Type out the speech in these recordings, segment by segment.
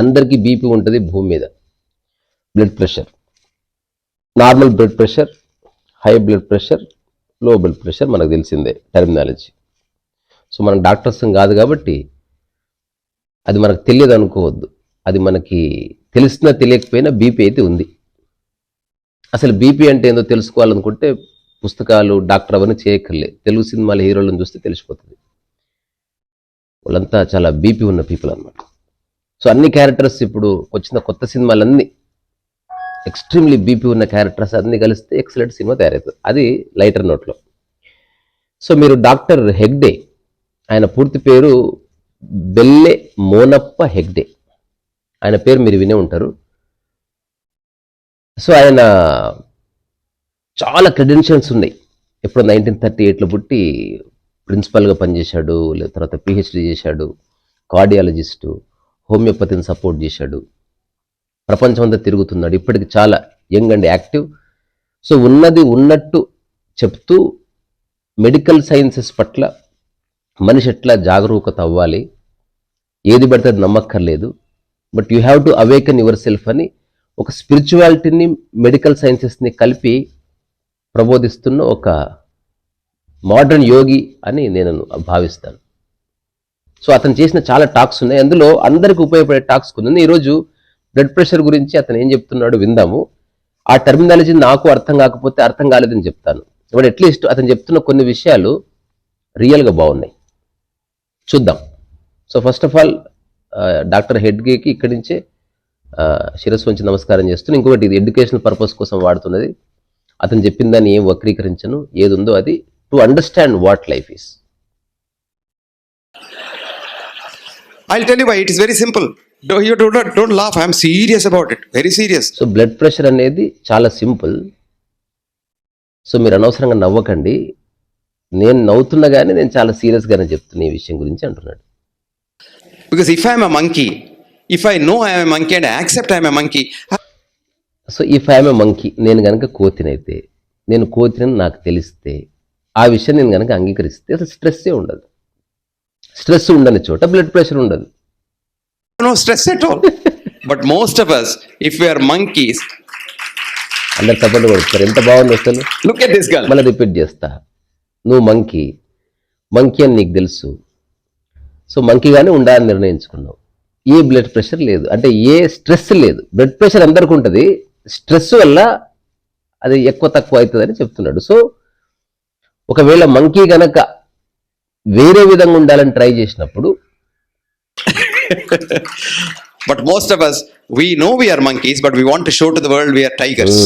అందరికీ బీపీ ఉంటుంది భూమి మీద. Blood pressure normal blood pressure high blood ప్రెషర్లో blood pressure మనకు తెలిసిందే టెర్మినాలజీ సో మనం డాక్టర్స్ కాదు కాబట్టి అది మనకు తెలియదు అనుకోవద్దు. అది మనకి తెలిసినా తెలియకపోయినా బీపీ అయితే ఉంది. అసలు బీపీ అంటే ఏందో తెలుసుకోవాలనుకుంటే పుస్తకాలు డాక్టర్ అవన్నీ చేయక్కర్లే. తెలుగు సినిమాల హీరోలను చూస్తే తెలిసిపోతుంది. వాళ్ళంతా చాలా బీపీ ఉన్న పీపుల్ అన్నమాట. సో అన్ని క్యారెక్టర్స్ ఇప్పుడు వచ్చిన కొత్త సినిమాలన్నీ ఎక్స్ట్రీమ్లీ బీపీ ఉన్న క్యారెక్టర్స్ అన్ని కలిస్తే ఎక్సలెంట్ సినిమా తయారవుతుంది. అది లైటర్ నోట్లో. సో మీరు డాక్టర్ హెగ్డే ఆయన పూర్తి పేరు బెల్లె మోనప్ప హెగ్డే. ఆయన పేరు మీరు వినే ఉంటారు. సో ఆయన చాలా క్రెడెన్షియల్స్ ఉన్నాయి. ఎప్పుడు నైన్టీన్ థర్టీ ఎయిట్లో పుట్టి ప్రిన్సిపల్గా పనిచేశాడు లేదా తర్వాత పిహెచ్డి చేశాడు కార్డియాలజిస్టు హోమియోపతిని సపోర్ట్ చేశాడు. ప్రపంచం అంతా తిరుగుతున్నాడు. ఇప్పటికి చాలా యంగ్ అండ్ యాక్టివ్. సో ఉన్నది ఉన్నట్టు చెప్తూ మెడికల్ సైన్సెస్ పట్ల మనిషి ఎట్లా జాగరూకత అవ్వాలి? ఏది పడితే అది నమ్మక్కర్లేదు. But you have to awaken yourself అని ఒక స్పిరిచువాలిటీని మెడికల్ సైన్సెస్ని కలిపి ప్రబోధిస్తున్న ఒక మోడర్న్ యోగి అని నేను భావిస్తాను. సో అతను చేసిన చాలా టాక్స్ ఉన్నాయి. అందులో అందరికి ఉపయోగపడే టాక్స్ కొన్ని ఈరోజు బ్లడ్ ప్రెషర్ గురించి అతను ఏం చెప్తున్నాడు విందాము. ఆ టర్మినాలజీ నాకు అర్థం కాకపోతే అర్థం కాలేదని చెప్తాను. ఇప్పుడు అట్లీస్ట్ అతను చెప్తున్న కొన్ని విషయాలు రియల్గా బాగున్నాయి. చూద్దాం. So first of all doctor హెడ్గేకి ఇక్కడి నుంచే శిరస్సు వంచి నమస్కారం చేస్తున్నాను. ఇంకొకటి ఇది ఎడ్యుకేషనల్ పర్పస్ కోసం వాడుతున్నది. అతను చెప్పిన దాన్ని ఏం వక్రీకరించను ఏది ఉందో అది. To understand what life is. I tell you it is very simple laugh I'm serious about it very serious so blood pressure అనేది చాలా సింపుల్ సో మీరు అనవసరంగా నవ్వకండి. నేను నవ్వుతున్నా కానీ నేను చాలా సీరియస్గానే చెప్తున్నా ఈ విషయం గురించి అంటున్నాడు. Because if I'm a monkey if I know I'm a monkey and accept I'm a monkey so if I'm a monkey నేను కనుక కోతినైతే నేను కోతినని నాకు తెలిస్తే ఆ విషయం నేను కనుక అంగీకరిస్తే అసలు స్ట్రెస్సే ఉండదు. స్ట్రెస్ ఉండని చోట బ్లడ్ ప్రెషర్ ఉండదు. Stress at all. but most of us, if we are monkeys, అందరు కొడుతారు. ఎంత బాగుంది అసలు? look at this girl. మళ్ళీ రిపీట్ చేస్తా. నువ్వు మంకీ మంకీ అని నీకు తెలుసు. సో మంకీగానే ఉండాలని నిర్ణయించుకున్నావు. ఏ బ్లడ్ ప్రెషర్ లేదు. అంటే ఏ స్ట్రెస్ లేదు. బ్లడ్ ప్రెషర్ అందరికి ఉంటుంది. స్ట్రెస్ వల్ల అది ఎక్కువ తక్కువ అవుతుందని చెప్తున్నాడు. సో ఒకవేళ మంకీ గనక వేరే విధంగా ఉండాలని ట్రై చేసినప్పుడు but most of us we know we monkeys but we want show to the world we tigers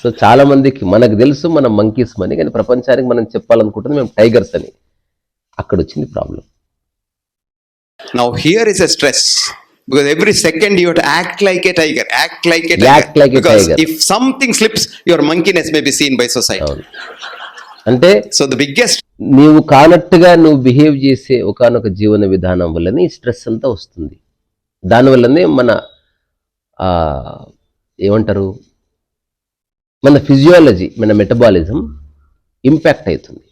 so చాలా మందికి మనకు తెలుసు మనం మంకీస్ అని కానీ ప్రపంచానికి మనం చెప్పాలనుకుంటుంది మేము టైగర్స్ అని. అక్కడ వచ్చింది problem now here is a stress because every second you had like a tiger act like a tiger act like a tiger because if something slips your monkeyness may be seen by society అంటే So the biggest నీవు కానట్టుగా నువ్వు behave చేసే ఒకానొక జీవన విధానం వల్లనే stress అంతా వస్తుంది దానివల్లనే మన ఏమంటారు మన ఫిజియాలజీ మన మెటబాలిజం ఇంపాక్ట్ అవుతుంది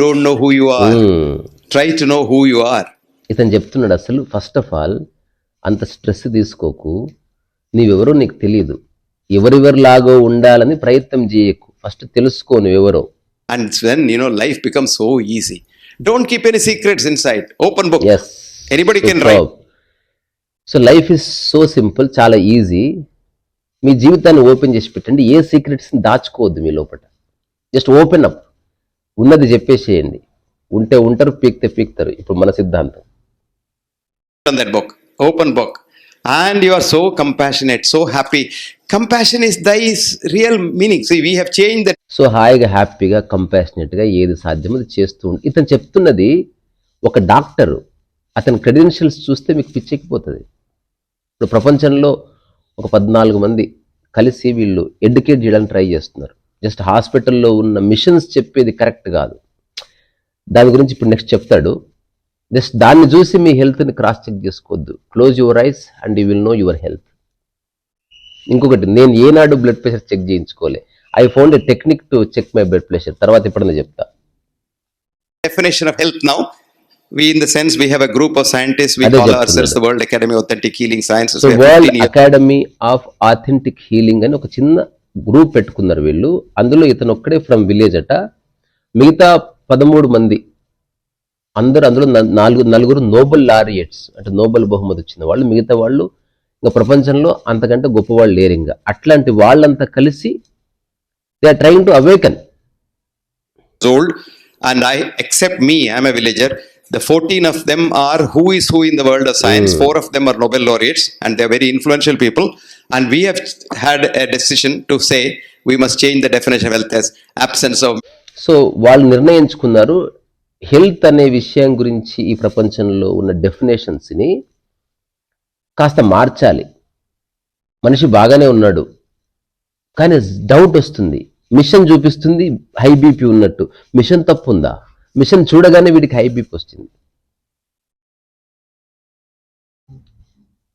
don't know who you are. Hmm. Try to know who you are. ఇతను చెప్తున్నాడు అసలు ఫస్ట్ ఆఫ్ ఆల్ అంత స్ట్రెస్ తీసుకోకు నీవెవరో నీకు తెలియదు ఎవరెవరిలాగో ఉండాలని ప్రయత్నం చేయకు ఫస్ట్ తెలుసుకో నువ్వెవరో And then, you know, life becomes so easy. Don't keep any secrets inside. Open book. Yes Anybody can write. So life is so simple చాలా ఈజీ మీ జీవితాన్ని ఓపెన్ చేసి పెట్టండి ఏ సీక్రెట్స్ని దాచుకోవద్దు మీ లోపల జస్ట్ ఓపెన్ అప్ ఉన్నది చెప్పేసేయండి ఉంటే ఉంటారు పీక్తే పీక్తారు ఇప్పుడు మన సిద్ధాంతం that book. Open book. And you are so compassionate, so happy. Compassion is the real meaning so we change changed సో హాయిగా హ్యాపీగా కంపాషనేట్గా ఏది సాధ్యమో అది చేస్తూ ఉండి. ఇతను చెప్తున్నది ఒక డాక్టర్ అతని క్రెడెన్షియల్స్ చూస్తే మీకు పిచ్చెక్కిపోతుంది ఇప్పుడు ప్రపంచంలో ఒక పద్నాలుగు మంది కలిసి వీళ్ళు ఎడ్యుకేట్ చేయడానికి ట్రై చేస్తున్నారు. జస్ట్ హాస్పిటల్లో ఉన్న మిషన్స్ చెప్పేది కరెక్ట్ కాదు. దాని గురించి ఇప్పుడు నెక్స్ట్ చెప్తాడు. జస్ట్ దాన్ని చూసి మీ హెల్త్ని క్రాస్ చెక్ చేసుకోవద్దు. Close your eyes and you will know your health ఇంకొకటి నేను ఏనాడు blood pressure check చేయించుకోలే. I found a technique to check my blood pressure తర్వాత ఎప్పుడన్నా చెప్తా. Definition of health now. We, in the sense, we have a group of scientists. We call ourselves the World Academy of Authentic Healing Sciences. 15 years. Academy of authentic healing అని ఒక చిన్న group పెట్టుకున్నారు వీళ్ళు. అందులో ఇతను ఒక్కడే ఫ్రమ్ విలేజ్ అట. మిగతా పదమూడు మంది అందరూ అందులో నాలుగు నలుగురు నోబెల్ లారియట్స్ అంటే నోబెల్ బహుమతి వచ్చిన వాళ్ళు మిగతా వాళ్ళు ఇంకా ప్రపంచంలో అంతకంటే గొప్ప వాళ్ళు లేరు ఇంకా అట్లాంటి వాళ్ళంతా కలిసి they are trying to awaken old and I except me, I'm a villager. The 14 of them are who is who in the world of science. Four of them are Nobel laureates and they're very influential people. And we have had a decision to say we must change the definition of health as absence of సో వాళ్ళు నిర్ణయించుకున్నారు health అనే విషయం గురించి ఈ ప్రపంచంలో ఉన్న డెఫినేషన్స్ని కాస్త మార్చాలి మనిషి బాగానే ఉన్నాడు కానీ డౌట్ వస్తుంది మిషన్ చూపిస్తుంది హై బీపీ ఉన్నట్టు మిషన్ తప్పు ఉందా మిషన్ చూడగానే వీడికి హై బీపీ వస్తుంది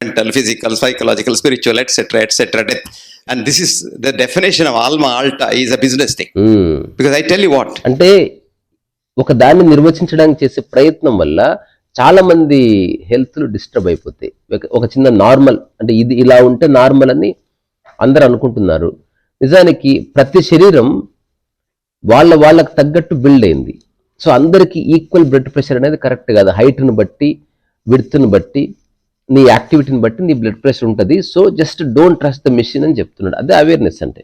mental, physical, psychological, spiritual, etc., etc. death. And this is the definition of alma alta is a business thing. Hmm. Because I tell you what, అంటే ఒక దాన్ని నిర్వచించడానికి చేసే ప్రయత్నం వల్ల చాలా మంది హెల్త్లు డిస్టర్బ్ అయిపోతాయి. ఒక- చిన్న నార్మల్ అంటే ఇది ఇలా ఉంటే నార్మల్ అని అందరు అనుకుంటున్నారు. నిజానికి ప్రతి శరీరం వాళ్ళ వాళ్ళకి తగ్గట్టు బిల్డ్ అయింది. సో అందరికీ ఈక్వల్ బ్లడ్ ప్రెషర్ అనేది కరెక్ట్ కాదు. హైట్ని బట్టి విడ్త్ని బట్టి నీ యాక్టివిటీని బట్టి నీ బ్లడ్ ప్రెషర్ ఉంటుంది. So just don't trust the machine అని చెప్తున్నాడు. అదే అవేర్నెస్ అంటే.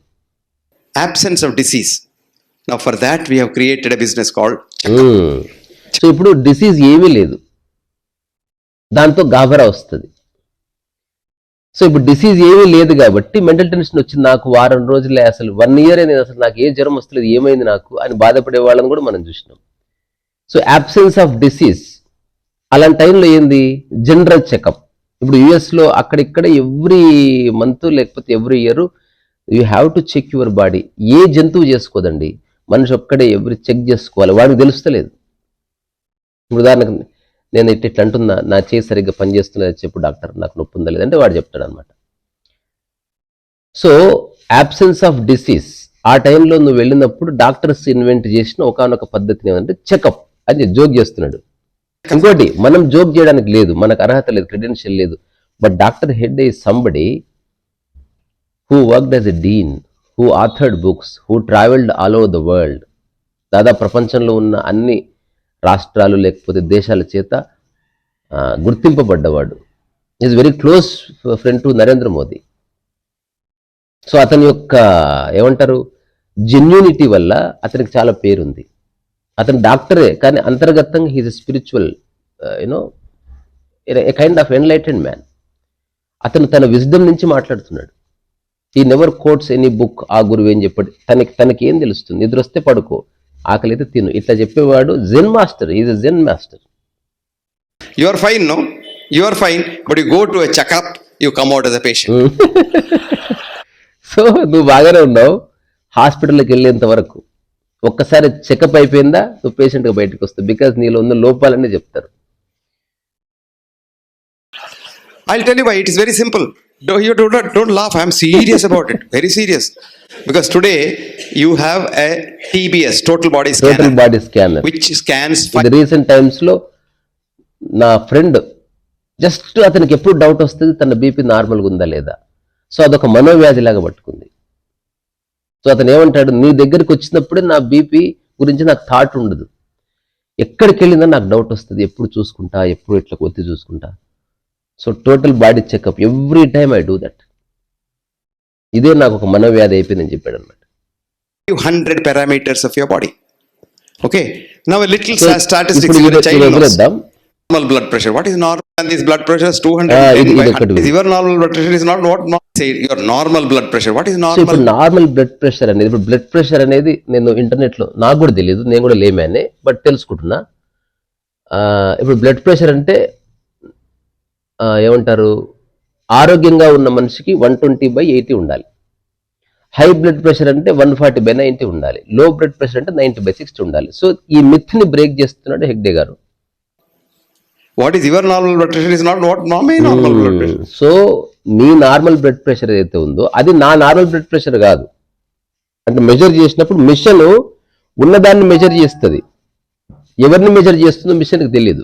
Absence of disease. Now, for that we created business call so ఇప్పుడు డిసీజ్ ఏమీ లేదు. దాంతో గాబరా వస్తుంది. సో ఇప్పుడు డిసీజ్ ఏమీ లేదు కాబట్టి మెంటల్ టెన్షన్ వచ్చింది నాకు వారం రోజులే అసలు వన్ ఇయర్ అనేది అసలు నాకు ఏ జ్వరం వస్తలేదు ఏమైంది నాకు అని బాధపడే వాళ్ళని కూడా మనం చూసినాం. సో అబ్సెన్స్ ఆఫ్ డిసీజ్ అలాంటి టైంలో ఏంది? జనరల్ చెకప్ ఇప్పుడు యుఎస్లో అక్కడిక్కడ ఎవ్రీ మంత్ లేకపోతే every year you have to check your body ఏ జంతువు చేసుకోదండి? మనిషి ఒక్కడే ఎవరు చెక్ చేసుకోవాలి? వాడికి తెలుస్తలేదు. ఉదాహరణకు నేను ఇట్ ఇట్లా అంటున్నా నా చేయి సరిగ్గా పనిచేస్తున్నది చెప్పు డాక్టర్ నాకు నొప్పి ఉందా లేదంటే వాడు చెప్తాడు అనమాట సో యాబ్సెన్స్ ఆఫ్ డిసీజ్ ఆ టైంలో నువ్వు వెళ్ళినప్పుడు డాక్టర్స్ ఇన్వెంట్ చేసిన ఒకనొక పద్ధతిని ఏమంటే చెకప్ అని జోక్ చేస్తున్నాడు. ఇంకోటి మనం జోక్ చేయడానికి లేదు మనకు అర్హత లేదు క్రెడెన్షియల్ లేదు but doctor Hegde is somebody who worked as a dean who authored books who travelled all over the world దాదాపు ప్రపంచంలో ఉన్న అన్ని రాష్ట్రాలు లేకపోతే దేశాల చేత గుర్తింపబడ్డవాడు. Is very close friend to Narendra Modi. So అతని యొక్క ఏమంటారు జెన్యూనిటీ వల్ల అతనికి చాలా పేరుంది. అతను డాక్టరే కానీ అంతర్గతంగా he's a spiritual you know a kind of enlightened man అతను తన విజ్డమ్ నుంచి మాట్లాడుతున్నాడు. ఈ నెవర్ కోట్స్ ఎనీ బుక్ ఆ గురువు ఏం చెప్పాడు? తనకి తనకి ఏం తెలుస్తుంది? నిద్ర వస్తే పడుకో. ఆకలి అయితే తిను. ఇట్లా చెప్పేవాడు Zen master is a Zen master You are fine, no? You are fine, but you go to a checkup, you come out as a patient. So నువ్వు బాగానే ఉన్నావు. హాస్పిటల్కి వెళ్ళేంత వరకు. ఒక్కసారి చెకప్ అయిపోయిందా? నువ్వు పేషెంట్గా బయటకు వస్తావు. బికాజ్ నీలో ఉన్న లోపాలన్నీ చెప్తారు. I'll tell you why. It is very simple. You do not, don't laugh. I'm serious about it. Very serious. Because today you have a TBS, total body total body scanner which scans ఇది recent టైమ్స్లో నా friend just అతనికి ఎప్పుడు doubt వస్తుంది తన BP నార్మల్గా ఉందా లేదా సో అదొక మనోవ్యాధి లాగా పట్టుకుంది సో అతను ఏమంటాడు నీ దగ్గరికి వచ్చినప్పుడే నా బీపీ గురించి నాకు థాట్ ఉండదు ఎక్కడికి వెళ్ళిందో నాకు డౌట్ వస్తుంది ఎప్పుడు చూసుకుంటా ఎప్పుడు ఇట్లా కొద్ది చూసుకుంటా so total body checkup every time I do that ఇదే నాకు ఒక మనోవ్యాధి అయిపోయిందని చెప్పాడు అనమాట hundred parameters body okay now normal blood pressure pressure 200 is normal normal blood pressure normal normal blood pressure అనేది ఇప్పుడు బ్లడ్ ప్రెషర్ అనేది నేను ఇంటర్నెట్లో నాకు కూడా తెలియదు నేను కూడా లేమే బట్ తెలుసుకుంటున్నా. ఇప్పుడు బ్లడ్ ప్రెషర్ అంటే ఏమంటారు? ఆరోగ్యంగా ఉన్న మనిషికి వన్ ట్వంటీ బై ఎయిటీ ఉండాలి. హై బ్లడ్ ప్రెషర్ అంటే వన్ ఫార్టీ బై నైంటీ ఉండాలి. లో బ్లడ్ ప్రెషర్ అంటే నైంటీ బై సిక్స్టీ ఉండాలి. సో ఈ మిత్ని బ్రేక్ చేస్తున్నాడు హెగ్డే గారు. Is your normal blood pressure is not what my normal blood pressure. So నీ నార్మల్ బ్లడ్ ప్రెషర్ ఏదైతే ఉందో అది నా నార్మల్ బ్లడ్ ప్రెషర్ కాదు. అంటే మెజర్ చేసినప్పుడు మిషన్ ఉన్నదాన్ని మెజర్ చేస్తుంది. ఎవరిని మెజర్ చేస్తుందో మిషన్కి తెలియదు.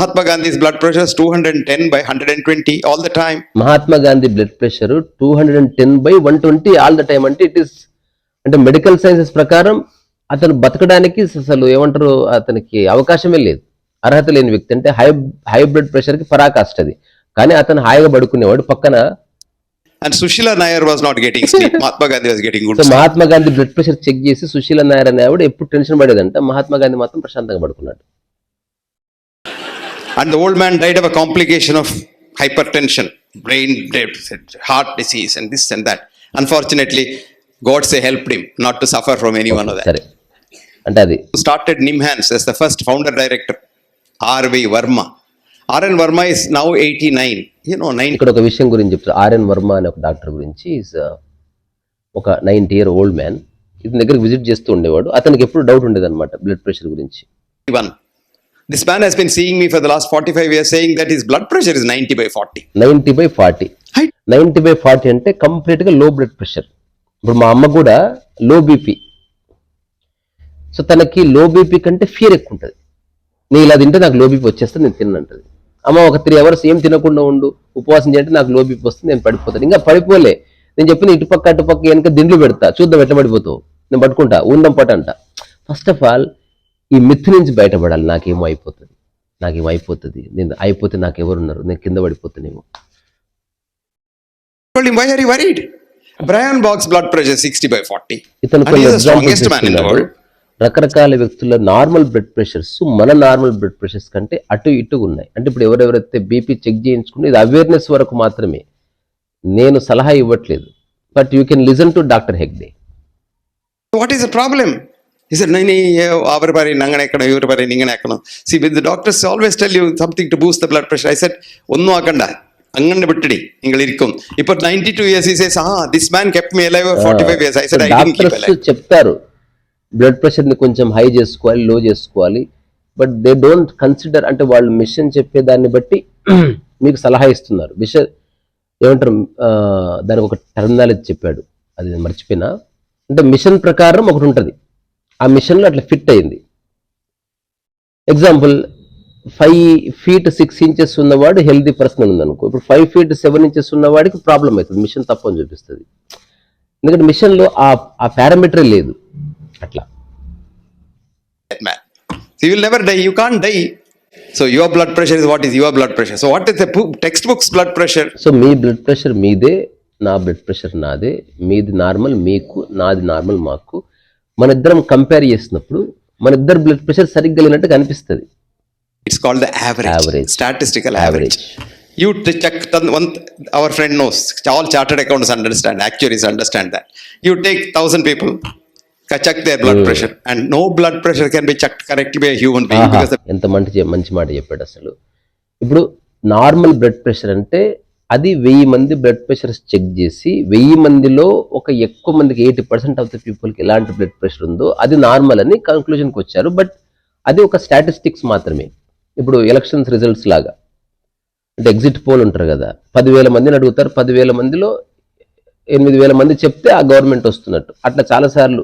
Mahatma Gandhi's blood pressure is 210 by 120 all the time. Mahatma Gandhi blood pressure two hundred and ten by one twenty all the time అంటే ఇట్ ఇస్ అంటే మెడికల్ సైన్సెస్ ప్రకారం అతను బతకడానికి అసలు ఏమంటారు అతనికి అవకాశమే లేదు. అర్హత లేని వ్యక్తి. అంటే హై హై బ్లడ్ ప్రెషర్కి పరాకాష్ట అది కానీ అతను హాయిగా పడుకునేవాడు. పక్కన And Sushila Nair was not getting sleep. Mahatma Gandhi was getting good so sleep. Mahatma Gandhi blood pressure check చేసి సుశీల నాయర్ అనే ఆవిడ ఎప్పుడు టెన్షన్ పడేదంట. మహాత్మా గాంధీ మాత్రం ప్రశాంతంగా పడుకున్నాడు. And the old man died of a complication of hypertension, brain dead, heart disease, and this and that. Unfortunately, God say helped him not to suffer from any one of that. సరే అంటే అది started Nimhans as the first founder director, R.V. Verma. R.N. Verma is now 89. You know, 90. ఇక్కడ ఒక విషయం గురించి చెప్తారు RN Varma అనే ఒక డాక్టర్ గురించి is, uh, ఒక నైన్టీ ఇయర్ ఓల్డ్ మ్యాన్ ఇతని దగ్గర విజిట్ చేస్తూ ఉండేవాడు అతనికి ఎప్పుడు డౌట్ ఉండేది అనమాట బ్లడ్ ప్రెషర్ గురించి one. This man has been seeing me for the last 45 years saying that his blood pressure is 90 by 40. Ninety by forty. Ninety by forty అంటే కంప్లీట్గా లో బ్లడ్ ప్రెషర్ ఇప్పుడు మా అమ్మ కూడా లో బీపీ సో తనకి low BP కంటే fear ఎక్కువ ఉంటుంది. నేను ఇలా తింటే నాకు లో బీపీ వచ్చేస్తే నేను తిన్నంటది అమ్మ ఒక త్రీ అవర్స్ ఏం తినకుండా ఉండు. ఉపవాసం చేయంటే నాకు లో బీపీ వస్తుంది నేను పడిపోతాను. ఇంకా పడిపోలే. నేను చెప్పిన ఇటుపక్క అటుపక్క వెనక దిండ్లు పెడతా. చూద్దాం ఎట్లా పడిపోతావు. నేను పట్టుకుంటా. ఉందాం పట అంట. ఫస్ట్ ఆఫ్ ఆల్ ఈ మిత్ నుంచి బయటపడాలి. నాకేమో అయిపోతుంది. నాకేమో అయిపోతుంది. నేను అయిపోతే నాకు ఎవరున్నారు నేను కింద పడిపోతానేమో. Told him, why are you worried? Brian Boggs' blood pressure is 60 by 40. ఇతను And కొన్ని he is the examples strongest man in the ఇస్తున్నాడు world. రకరకాల వ్యక్తుల నార్మల్ బ్లడ్ ప్రెషర్స్ మన నార్మల్ బ్లడ్ ప్రెషర్స్ కంటే అటు ఇటు ఉన్నాయి. అంటే ఇప్పుడు ఎవరెవరైతే బీపీ చెక్ చేయించుకుంటే ఇది అవేర్నెస్ వరకు మాత్రమే. నేను సలహా ఇవ్వట్లేదు. But you can listen to doctor Hegde What is the problem? He said, no, no, our bari nangane ekkada, your bari ningane ekkada. See, with the doctors always tell you something to boost the blood pressure. I said, ഒന്നും ആക്കണ്ട അങ്ങനെ വിട്ടിടി നിങ്ങൾ ഇരിക്കും ഇപ്പൊ ninety two years he says ah this man kept me alive for 45 years i said i didn't keep doctors alive చెప్తారు blood pressure ని కొంచెం high చేసుకోవాలి లో చేసుకోవాలి బట్ దే డోంట్ కన్సిడర్ అంటే వాళ్ళు మిషన్ చెప్పే దాన్ని బట్టి మీకు సలహా ఇస్తున్నారు మిషన్ ఏమంటారు ఆ, దానికి ఒక టర్మినాలజీ చెప్పాడు అది నేను మర్చిపోయినా అంటే మిషన్ ప్రకారం ఒకటి ఉంటుంది ఆ మిషన్లో అట్లా ఫిట్ అయింది. Example five feet six inches ఉన్నవాడు హెల్దీ పర్సన్ ఉందనుకో ఇప్పుడు ఫైవ్ ఫీట్ సెవెన్ ఇంచెస్ ఉన్నవాడికి ప్రాబ్లం అవుతుంది. మిషన్ తప్పని చూపిస్తుంది. ఎందుకంటే మిషన్లో ఆ ఆ పారామీటర్ లేదు. అట్లా. Will never die. You can't die. So your blood pressure is what is your blood pressure. So what is the book, textbook's blood pressure? So me blood pressure మీదే నా బ్లడ్ ప్రెషర్ నాదే. మీది normal మీకు నాది normal మాకు. మన ఇద్దరం compare చేసినప్పుడు మన ఇద్దరు బ్లడ్ ప్రెషర్ సరిగ్గా లేనట్టు కనిపిస్తుంది. It's called average statistical average you check our friend knows all charted accounts understand actuaries understand that you take thousand people check their blood pressure and no blood pressure can check correct be ఎంత మంచి మంచి మాట చెప్పాడు అసలు. ఇప్పుడు normal blood pressure అంటే అది వెయ్యి మంది బ్లడ్ ప్రెషర్ చెక్ చేసి వెయ్యి మందిలో ఒక ఎక్కువ మందికి ఎయిటీ పర్సెంట్ ఆఫ్ ద పీపుల్కి ఎలాంటి బ్లడ్ ప్రెషర్ ఉందో అది నార్మల్ అని కంక్లూజన్కి వచ్చారు. బట్ అది ఒక స్టాటిస్టిక్స్ మాత్రమే. ఇప్పుడు ఎలక్షన్స్ రిజల్ట్స్ లాగా. అంటే ఎగ్జిట్ పోల్ ఉంటారు కదా. పదివేల మందిని అడుగుతారు. పదివేల మందిలో ఎనిమిది వేల మంది చెప్తే ఆ గవర్నమెంట్ వస్తున్నట్టు. అట్లా చాలాసార్లు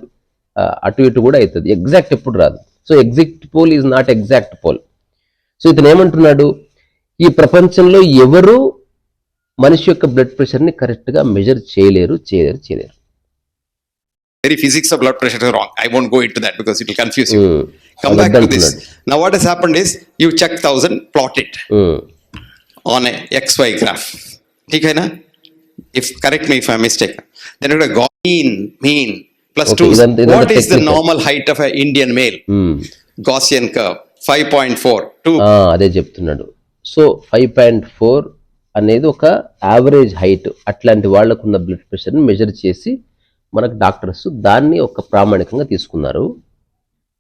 అటు ఇటు కూడా అవుతుంది ఎగ్జాక్ట్ ఎప్పుడు రాదు. So exit poll is not exact poll so ఇతను ఏమంటున్నాడు? ఈ ప్రపంచంలో ఎవరు మనిషి యొక్క బ్లడ్ ప్రెషర్ని కరెక్ట్గా మెజర్ చేయలేరు చేయలేరు చేయలేరు very physics of blood pressure is wrong. I won't go into that because it will confuse you. Mm. Come I'm back to this. Blood. Now, what has happened is you check 1000, plot it mm. on a XY graph. Okay, na? If correct me if I'm mistaken. Then you a gaussian mean, plus okay, 2 Then, then what then is the normal height of an Indian male? Mm. Gaussian curve, 5.4. 2 Ah, అదే cheptunnadu so 5.4 అనేది ఒక average height అట్లాంటి వాళ్ళకున్న blood ప్రెషర్ని measure చేసి మనకు doctors దాన్ని ఒక ప్రామాణికంగా తీసుకున్నారు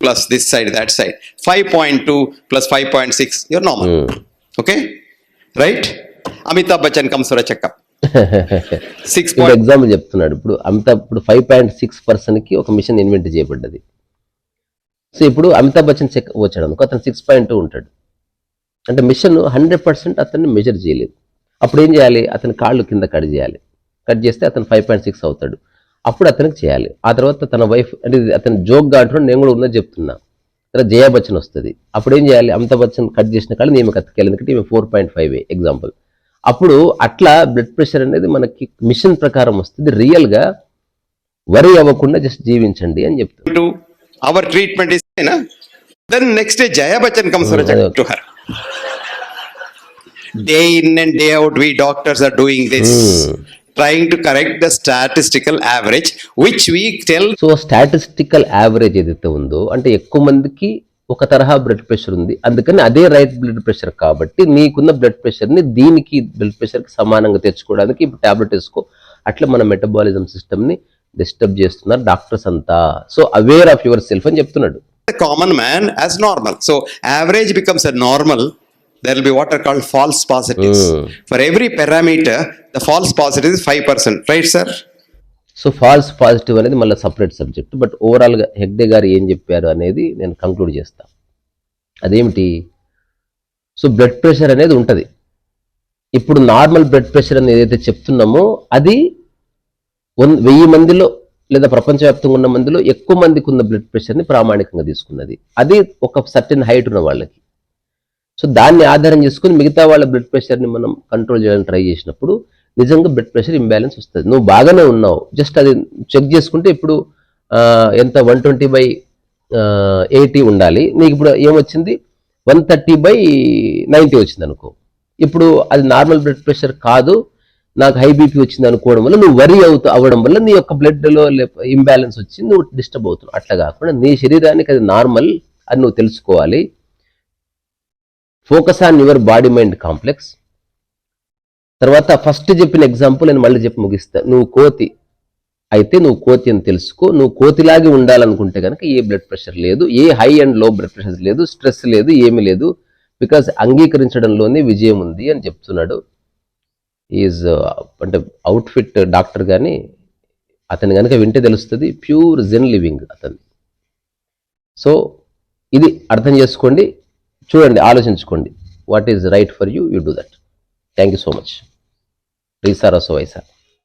plus this side, that side. 5.2 plus 5.6, you're normal. Um. Okay? Right? Amitabh Bachchan comes for a checkup. 6 ఇప్పుడు point. ఎగ్జాంపుల్ చెప్తున్నాడు ఇప్పుడు అమితాబ్ ఇప్పుడు ఫైవ్ పాయింట్ సిక్స్ పర్సన్కి ఒక మిషన్ ఇన్వెంట్ చేయబడ్డది సో ఇప్పుడు అమితాబ్ బచ్చన్ చెక్ వచ్చాడు అనుకో అతను సిక్స్ పాయింట్ టూ ఉంటాడు అంటే మిషన్ హండ్రెడ్ పర్సెంట్ అతన్ని మెజర్ చేయలేదు అప్పుడు ఏం చేయాలి? అతని కాళ్ళు కింద కట్ చేయాలి. కట్ చేస్తే అతను ఫైవ్ పాయింట్ సిక్స్ అవుతాడు. అప్పుడు అతనికి చేయాలి. ఆ తర్వాత తన వైఫ్ అంటే అతను జోక్గా అంటున్నాడు నేను కూడా ఉన్నది చెప్తున్నా. తర్వాత జయా బచ్చన్ వస్తుంది. అప్పుడు ఏం చేయాలి? అమితాబ్ బచ్చన్ కట్ చేసిన కాళ్ళు ఈమె కత్తికెళ్ళి ఎందుకంటే ఈమె ఫోర్ పాయింట్ ఫైవ్ ఎగ్జాంపుల్. అప్పుడు అట్లా బ్లడ్ ప్రెషర్ అనేది మనకి మిషన్ ప్రకారం వస్తుంది. రియల్గా వరి అవ్వకుండా జస్ట్ జీవించండి అని చెప్తుంది. To our treatment is you know, then next day Jaya Bachchan in and day out, we doctors are doing this, Hmm. trying to correct the statistical average, which we tell so statistical average ఏదైతే ఉందో అంటే ఎక్కువ మందికి ఒక తరహా blood pressure ఉంది అందుకని అదే రైట్ బ్లడ్ ప్రెషర్ కాబట్టి నీకున్న బ్లడ్ ప్రెషర్ని దీనికి బ్లడ్ ప్రెషర్కి సమానంగా తెచ్చుకోవడానికి ఇప్పుడు టాబ్లెట్ వేసుకో అట్లా మన మెటబాలిజం సిస్టమ్ని డిస్టర్బ్ చేస్తున్నారు డాక్టర్స్ అంతా so aware of your self అని చెప్తున్నాడు common man as normal. So average becomes a normal. There will be what are called false positives. Hmm. For every parameter, the false positive is 5%, right, sir? So false positive అనేది మళ్ళీ separate subject but ఓవరాల్గా హెగ్డే గారు ఏం చెప్పారు అనేది నేను conclude చేస్తా. అదేమిటి? సో బ్లడ్ ప్రెషర్ అనేది ఉంటుంది. ఇప్పుడు నార్మల్ బ్లడ్ ప్రెషర్ అని ఏదైతే చెప్తున్నామో అది వన్ వెయ్యి మందిలో లేదా ప్రపంచవ్యాప్తంగా ఉన్న మందిలో ఎక్కువ మందికి ఉన్న బ్లడ్ ప్రెషర్ని ప్రామాణికంగా తీసుకున్నది. అది ఒక సర్టెన్ హైట్ ఉన్న వాళ్ళకి. సో దాన్ని ఆధారం చేసుకుని మిగతా వాళ్ళ బ్లడ్ ప్రెషర్ని మనం కంట్రోల్ చేయడానికి ట్రై చేసినప్పుడు నిజంగా బ్లడ్ ప్రెషర్ ఇంబ్యాలెన్స్ వస్తుంది. నువ్వు బాగానే ఉన్నావు. జస్ట్ అది చెక్ చేసుకుంటే ఇప్పుడు ఎంత? వన్ ట్వంటీ బై ఎయిటీ ఉండాలి. నీకు ఇప్పుడు ఏమొచ్చింది? వన్ థర్టీ బై నైంటీ వచ్చింది అనుకో. ఇప్పుడు అది నార్మల్ బ్లడ్ ప్రెషర్ కాదు. నాకు హై బీపీ వచ్చింది అనుకోవడం వల్ల నువ్వు వరి అవుతూ అవ్వడం వల్ల నీ యొక్క బ్లడ్లో ఇంబ్యాలెన్స్ వచ్చి నువ్వు డిస్టర్బ్ అవుతున్నావు. అట్లా కాకుండా నీ శరీరానికి అది నార్మల్ అని నువ్వు తెలుసుకోవాలి. Focus on your body mind complex తర్వాత ఫస్ట్ చెప్పిన ఎగ్జాంపుల్ నేను మళ్ళీ చెప్పి ముగిస్తా. నువ్వు కోతి అయితే నువ్వు కోతి అని తెలుసుకో. నువ్వు కోతిలాగే ఉండాలనుకుంటే కనుక ఏ బ్లడ్ ప్రెషర్ లేదు ఏ హై అండ్లో బ్లడ్ ప్రెషర్ లేదు స్ట్రెస్ లేదు ఏమీ లేదు. బికాజ్ అంగీకరించడంలోనే విజయం ఉంది అని చెప్తున్నాడు. ఈజ్ uh, అంటే అవుట్ఫిట్ డాక్టర్ కానీ అతని కనుక వింటే తెలుస్తుంది ప్యూర్ జెన్ లివింగ్ అతని సో ఇది అర్థం చేసుకోండి. చూడండి ఆలోచించుకోండి. What is right for you you do that thank you so much please sir అసో why sir